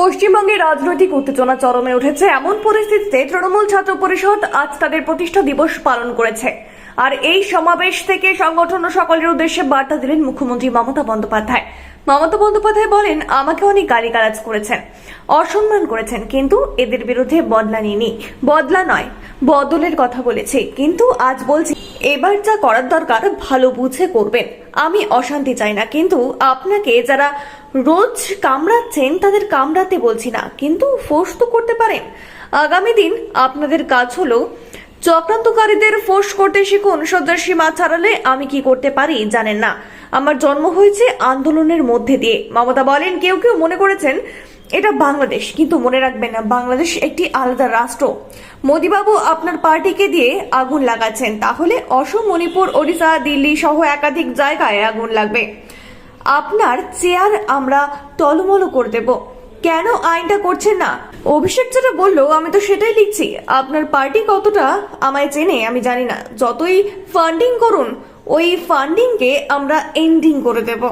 পশ্চিমবঙ্গে রাজনৈতিক উত্তেজনা চরমে উঠেছে। এমন পরিস্থিতিতে তৃণমূল ছাত্র পরিষদ আজ তাদের প্রতিষ্ঠা দিবস পালন করেছে। আর এই সমাবেশ থেকে সংগঠন ও সকলের উদ্দেশ্যে বার্তা দিলেন মুখ্যমন্ত্রী মমতা বন্দ্যোপাধ্যায়। মমতা বন্দ্যোপাধ্যায় বলেন, আমাকে অনেক গালি গালিগালাজ করেছেন, অসম্মান করেছেন, কিন্তু এদের বিরুদ্ধে বদলা নিইনি। বদলা নয়, বদলের কথা বলেছি। কিন্তু আজ বলছি এবার যা করার দরকার, ভালো বুঝে করবেন। আমি অশান্তি চাই না, কিন্তু আপনাকে যারা রোজ কামড়াচ্ছেন, তাদের কামড়াতে বলছি না, কিন্তু ফোর্স তো করতে পারেন। আগামী দিন আপনাদের কাজ হলো, চক্রান্তকারীদের ফোর্স করতে শিখুন সজ্জার সীমা ছাড়ালে আমি কি করতে পারি জানেন না। আমার জন্ম হয়েছে আন্দোলনের মধ্যে দিয়ে। মমতা বলেন, কেউ কেউ মনে করেছেন এটা বাংলাদেশ, কিন্তু মনে রাখবেন না, বাংলাদেশ একটি আলাদা রাষ্ট্র। মোদিবাবু আপনার পার্টিকে দিয়ে আগুন লাগাচ্ছেন, তাহলে অসম, মণিপুর, ওড়িশা, দিল্লি সহ একাধিক জায়গায় আগুন লাগবে। আপনার চেয়ার আমরা টলমল করে দেব। কেন আইনটা করছেন না? অভিষেক যেটা বলল, আমি তো সেটাই লিখছি। আপনার পার্টি কতটা আমায় চেনে, আমি জানি না। যতই ফান্ডিং করুন, ওই ফান্ডিংকে আমরা এন্ডিং করে দেব।